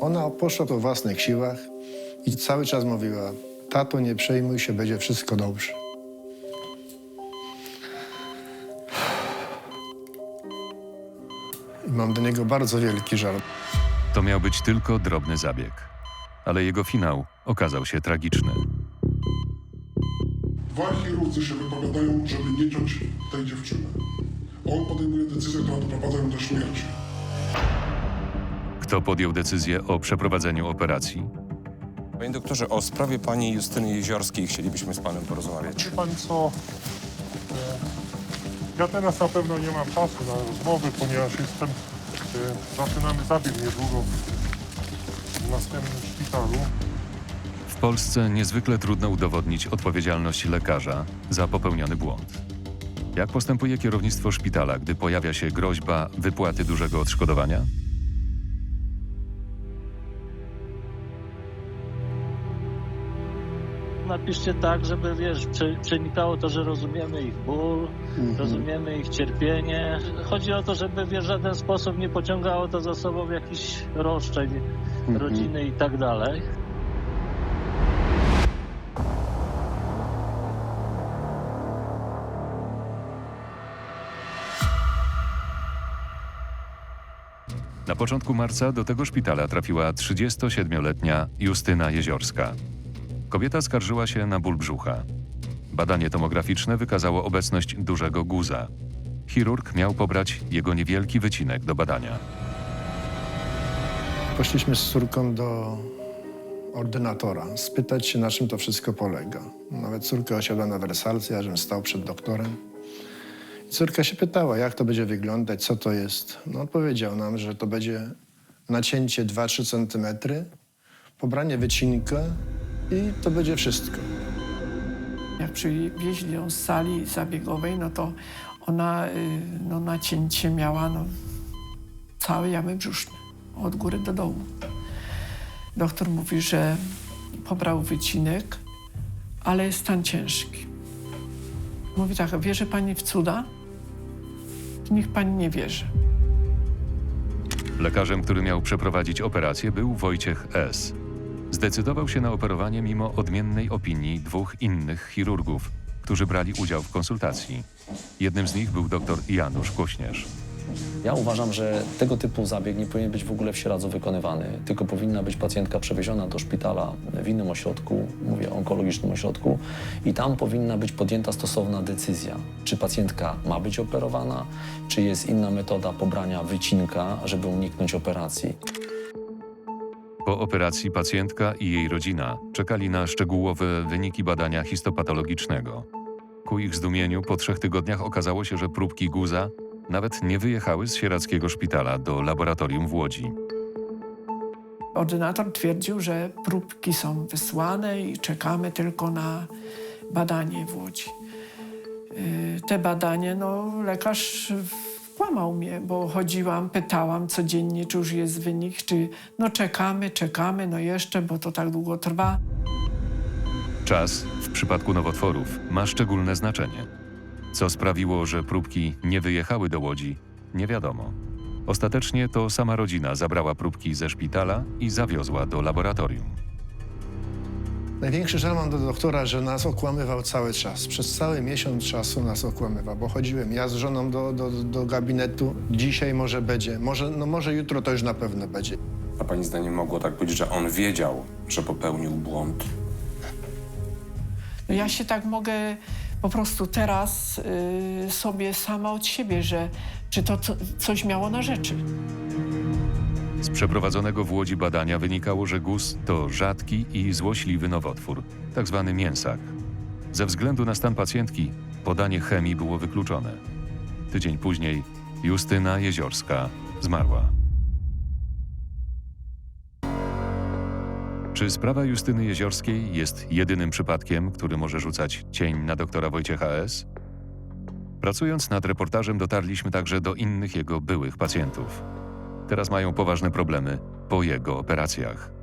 Ona poszła po własnych siłach i cały czas mówiła: Tato, nie przejmuj się, będzie wszystko dobrze. I mam do niego bardzo wielki żal. To miał być tylko drobny zabieg, ale jego finał okazał się tragiczny. Dwaj chirurdzy się wypowiadają, żeby nie ciąć tej dziewczyny. On podejmuje decyzję, która doprowadza ją do śmierci. Kto podjął decyzję o przeprowadzeniu operacji? Panie doktorze, o sprawie pani Justyny Jeziorskiej chcielibyśmy z panem porozmawiać. Wie pan co? E, Ja teraz na pewno nie mam czasu na rozmowy, ponieważ jestem, e, zaczynamy zabieg niedługo w następnym szpitalu. W Polsce niezwykle trudno udowodnić odpowiedzialność lekarza za popełniony błąd. Jak postępuje kierownictwo szpitala, gdy pojawia się groźba wypłaty dużego odszkodowania? Napiszcie tak, żeby wiesz, prze- przenikało to, że rozumiemy ich ból, rozumiemy ich cierpienie. Chodzi o to, żeby wiesz, w żaden sposób nie pociągało to za sobą jakichś roszczeń rodziny i tak dalej. Na początku marca do tego szpitala trafiła 37-letnia Justyna Jeziorska. Kobieta skarżyła się na ból brzucha. Badanie tomograficzne wykazało obecność dużego guza. Chirurg miał pobrać jego niewielki wycinek do badania. Poszliśmy z córką do ordynatora, spytać się, na czym to wszystko polega. Nawet córka osiadła na wersalce, ja stał przed doktorem. I córka się pytała, jak to będzie wyglądać, co to jest. No, odpowiedział nam, że to będzie nacięcie 2-3 centymetry, pobranie wycinka i to będzie wszystko. Jak przywieźli ją z sali zabiegowej, no to ona y, no, nacięcie miała no, całe jamy brzuszne, od góry do dołu. Doktor mówi, że pobrał wycinek, ale jest stan ciężki. Mówi tak, wierzy pani w cuda? Niech pani nie wierzy. Lekarzem, który miał przeprowadzić operację, był Wojciech S. Zdecydował się na operowanie mimo odmiennej opinii dwóch innych chirurgów, którzy brali udział w konsultacji. Jednym z nich był dr Janusz Kośnierz. Ja uważam, że tego typu zabieg nie powinien być w ogóle w Sieradzu wykonywany, tylko powinna być pacjentka przewieziona do szpitala w innym ośrodku, mówię onkologicznym ośrodku, i tam powinna być podjęta stosowna decyzja, czy pacjentka ma być operowana, czy jest inna metoda pobrania wycinka, żeby uniknąć operacji. Po operacji pacjentka i jej rodzina czekali na szczegółowe wyniki badania histopatologicznego. Ku ich zdumieniu po trzech tygodniach okazało się, że próbki guza nawet nie wyjechały z sieradzkiego szpitala do laboratorium w Łodzi. Ordynator twierdził, że próbki są wysłane i czekamy tylko na badanie w Łodzi. Yy, Te badanie, no lekarz kłamał mnie, bo chodziłam, pytałam codziennie, czy już jest wynik, czy no czekamy, czekamy, no jeszcze, bo to tak długo trwa. Czas w przypadku nowotworów ma szczególne znaczenie. Co sprawiło, że próbki nie wyjechały do Łodzi, nie wiadomo. Ostatecznie to sama rodzina zabrała próbki ze szpitala i zawiozła do laboratorium. Największy żal mam do doktora, że nas okłamywał cały czas. Przez cały miesiąc czasu nas okłamywał, bo chodziłem ja z żoną do, do, do gabinetu. Dzisiaj może będzie, może, no może jutro to już na pewno będzie. A pani zdaniem mogło tak być, że on wiedział, że popełnił błąd? No ja się tak mogę po prostu teraz y, sobie sama od siebie, że czy to co, coś miało na rzeczy. Z przeprowadzonego w Łodzi badania wynikało, że guz to rzadki i złośliwy nowotwór, tzw. mięsak. Ze względu na stan pacjentki podanie chemii było wykluczone. Tydzień później Justyna Jeziorska zmarła. Czy sprawa Justyny Jeziorskiej jest jedynym przypadkiem, który może rzucać cień na doktora Wojciecha S? Pracując nad reportażem dotarliśmy także do innych jego byłych pacjentów. Teraz mają poważne problemy po jego operacjach.